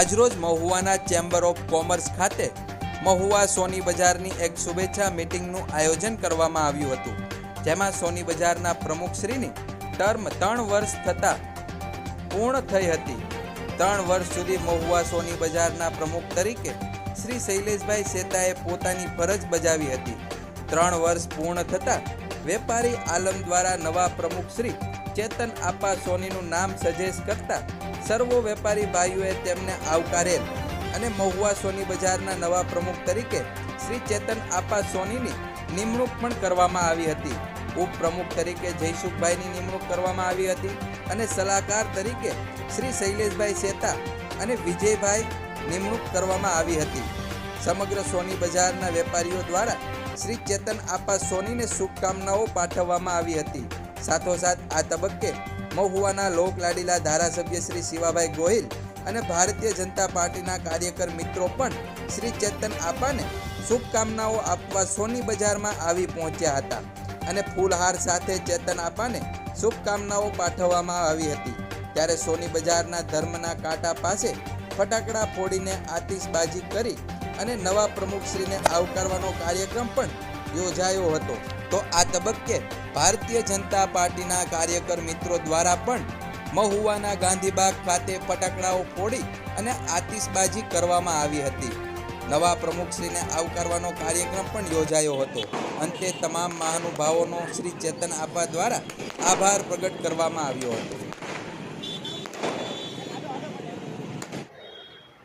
આજરોજ મહુવાના chamber of commerce ખાતે મહુવા સોની બજારની એક શુભેચ્છા મીટિંગનું આયોજન કરવામાં આવ્યું હતું, જેમાં સોની બજારના પ્રમુખશ્રીની ટર્મ ત્રણ વર્ષ થતાં પૂર્ણ થઈ હતી. ત્રણ વર્ષ સુધી મહુવા સોની બજારના પ્રમુખ તરીકે શ્રી શૈલેષભાઈ શેતાએ પોતાની ફરજ બજાવી હતી. ત્રણ વર્ષ પૂર્ણ થતાં વેપારી આલમ દ્વારા નવા પ્રમુખ શ્રી ચેતન આપા સોનીનું નામ સજેસ્ટ કરતા સર્વો વેપારી ભાઈઓએ તેમને આવકારેલ અને મહુવા સોની બજારના નવા પ્રમુખ તરીકે શ્રી ચેતન આપા સોનીની નિમણૂક પણ કરવામાં આવી હતી. ઉપપ્રમુખ તરીકે જયસુખભાઈની નિમણૂક કરવામાં આવી હતી અને સલાહકાર તરીકે શ્રી શૈલેષભાઈ શેતા અને વિજયભાઈ નિમણૂક કરવામાં આવી હતી. સમગ્ર સોની બજારના વેપારીઓ દ્વારા શ્રી ચેતન આપા સોનીને શુભકામનાઓ પાઠવવામાં આવી હતી. સાથોસાથ આ તબક્કે મહુવાના લોકલાડીલા ધારાસભ્ય શ્રી શિવાભાઈ ગોહિલ અને ભારતીય જનતા પાર્ટીના કાર્યકર મિત્રો પણ શ્રી ચેતન આપાને શુભકામનાઓ આપવા સોની બજારમાં આવી પહોંચ્યા હતા અને ફૂલહાર સાથે ચેતન આપાને શુભકામનાઓ પાઠવવામાં આવી હતી. ત્યારે સોની બજારના ધર્મના કાંટા પાસે ફટાકડા ફોડીને આતિશબાજી કરી અને નવા પ્રમુખશ્રીને આવકારવાનો કાર્યક્રમ પણ યોજાયો હતો. તો આ તબક્કે ભારતીય જનતા પાર્ટીના કાર્યકર મિત્રો દ્વારા પણ મહુવાના ગાંધીબાગ ખાતે ફટાકડાઓ ફોડી અને આતિશબાજી કરવામાં આવી હતી. નવા પ્રમુખશ્રીને આવકારવાનો કાર્યક્રમ પણ યોજાયો હતો. અંતે તમામ મહાનુભાવોનો શ્રી ચેતન આપા દ્વારા આભાર પ્રગટ કરવામાં આવ્યો હતો.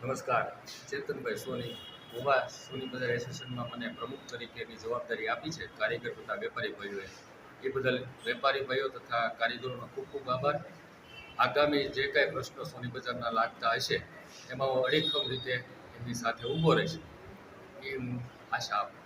નમસ્કાર, ચેતનભાઈ સોની. ઊભા સોની બજાર એસોસિએશનમાં મને પ્રમુખ તરીકેની જવાબદારી આપી છે. કારીગર તથા વેપારી ભાઈઓએ. એ બદલ વેપારી ભાઈઓ તથા કારીગરોનો ખૂબ ખૂબ આભાર. આગામી જે કાંઈ પ્રશ્નો સોની બજારના લાગતા હશે, એમાં હું અડીખમ રીતે એમની સાથે ઊભો રહીશ. એમ આશા આપું